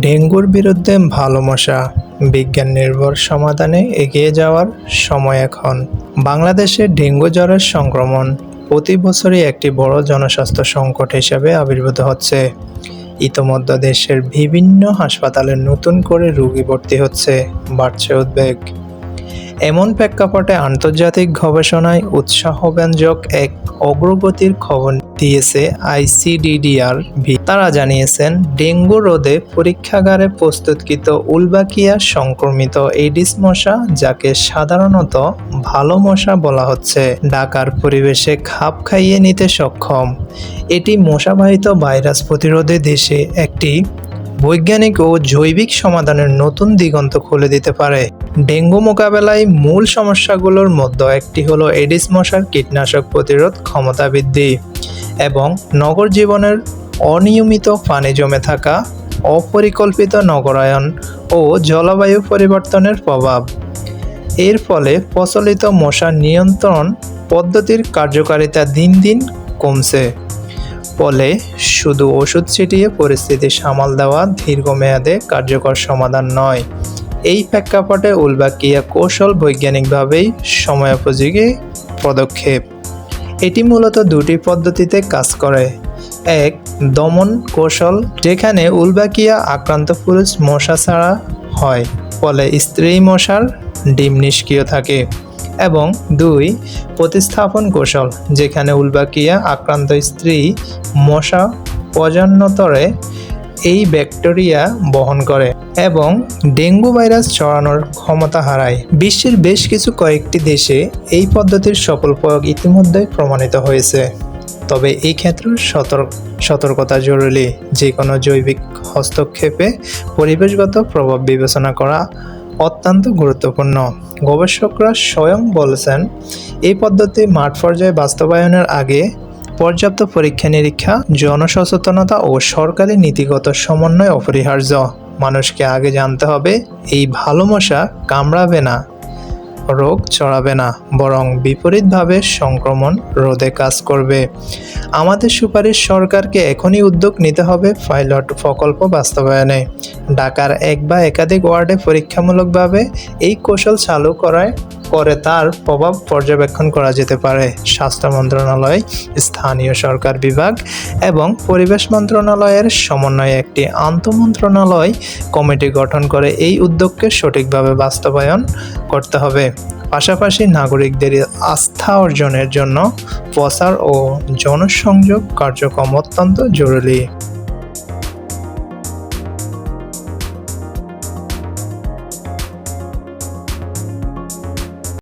ডেঙ্গুর বিরুদ্ধে ভালো মশা, বিজ্ঞান নির্ভর সমাধানে এগিয়ে যাওয়ার সময় এখন। বাংলাদেশে ডেঙ্গু জ্বরের সংক্রমণ প্রতি বছরই একটি বড় জনস্বাস্থ্য সংকট হিসেবে আবির্ভূত হচ্ছে। ইতোমধ্যে দেশের বিভিন্ন হাসপাতালে নতুন করে রোগী ভর্তি হচ্ছে, বাড়ছে উদ্বেগ। এমন প্রেক্ষাপটে আন্তর্জাতিক গবেষণায় উৎসাহব্যঞ্জক এক অগ্রগতির খবর দিয়েছে আইসিডিডিআর ভি। তারা জানিয়েছেন, ডেঙ্গু রোধে পরীক্ষাগারে প্রস্তুতকৃত উলবাকিয়া সংক্রমিত এডিস মশা, যাকে সাধারণত ভালো মশা বলা হচ্ছে ঢাকার পরিবেশে খাপ খাইয়ে নিতে সক্ষম। এটি মশাবাহিত ভাইরাস প্রতিরোধে দেশে একটি বৈজ্ঞানিক ও জৈবিক সমাধানের নতুন দিগন্ত খুলে দিতে পারে। ডেঙ্গু মোকাবেলায় মূল সমস্যাগুলোর মধ্যে একটি হলো এডিস মশার কীটনাশক প্রতিরোধ ক্ষমতা বৃদ্ধি। এবং নগর জীবনের অনিয়মিত পানি জমে থাকা অপরিকল্পিত নগরায়ন ও জলবায়ু পরিবর্তনের প্রভাব। এর ফলে প্রচলিত মশা নিয়ন্ত্রণ পদ্ধতির কার্যকারিতা দিন দিন কমছে। ফলে শুধু ওষুধ ছিটিয়ে পরিস্থিতি সামাল দেওয়া দীর্ঘমেয়াদে কার্যকর সমাধান নয়। এই প্রেক্ষাপটে উলবাকিয়া কৌশল বৈজ্ঞানিকভাবেই সময়োপযোগী পদক্ষেপ। এটি মূলত দুটি পদ্ধতিতে কাজ করে। এক, দমন কৌশল, যেখানে উলবাকিয়া আক্রান্ত পুরুষ মশা ছাড়া হয়, ফলে স্ত্রী মশার ডিম নিষ্ক্রিয় থাকে। এবং দুই, প্রতিস্থাপন কৌশল, যেখানে উলবাকিয়া আক্রান্ত স্ত্রী মশা প্রজন্নতরে এই ব্যাকটেরিয়া বহন করে এবং ডেঙ্গু ভাইরাস ছড়ানোর ক্ষমতা হারায়। বিশ্বের বেশ কিছু কয়েকটি দেশে এই পদ্ধতির সফল প্রয়োগ ইতিমধ্যে প্রমাণিত হয়েছে। তবে এই ক্ষেত্রে সতর্ক সতর্কতা জরুরি। যে কোনো জৈবিক হস্তক্ষেপে পরিবেশগত প্রভাব বিবেচনা করা অত্যন্ত গুরুত্বপূর্ণ। গবেষকরা স্বয়ং বলেছেন, এই পদ্ধতি মাঠ পর্যায়ে বাস্তবায়নের আগে পর্যাপ্ত পরীক্ষা নিরীক্ষা, জনসচেতনতা ও সরকারি নীতিগত সমন্বয় অপরিহার্য। মানুষকে আগে জানতে হবে, এই ভালো মশা কামড়াবে না, রোগ ছড়াবে না, বরং বিপরীতভাবে সংক্রমণ রোধে কাজ করবে। আমাদের সুপারিশ সরকারকে এখনই উদ্যোগ নিতে হবে পাইলট প্রকল্প বাস্তবায়নে। ঢাকার এক বা একাধিক ওয়ার্ডে পরীক্ষামূলকভাবে এই কৌশল চালু করায় করে তার প্রভাব পর্যবেক্ষণ করা যেতে পারে। স্বাস্থ্য মন্ত্রণালয়, স্থানীয় সরকার বিভাগ এবং পরিবেশ মন্ত্রণালয়ের সমন্বয়ে একটি আন্তঃমন্ত্রণালয় কমিটি গঠন করে এই উদ্যোগকে সঠিকভাবে বাস্তবায়ন করতে হবে। পাশাপাশি নাগরিকদের আস্থা অর্জনের জন্য প্রচার ও জনসংযোগ কার্যক্রম অত্যন্ত জরুরি।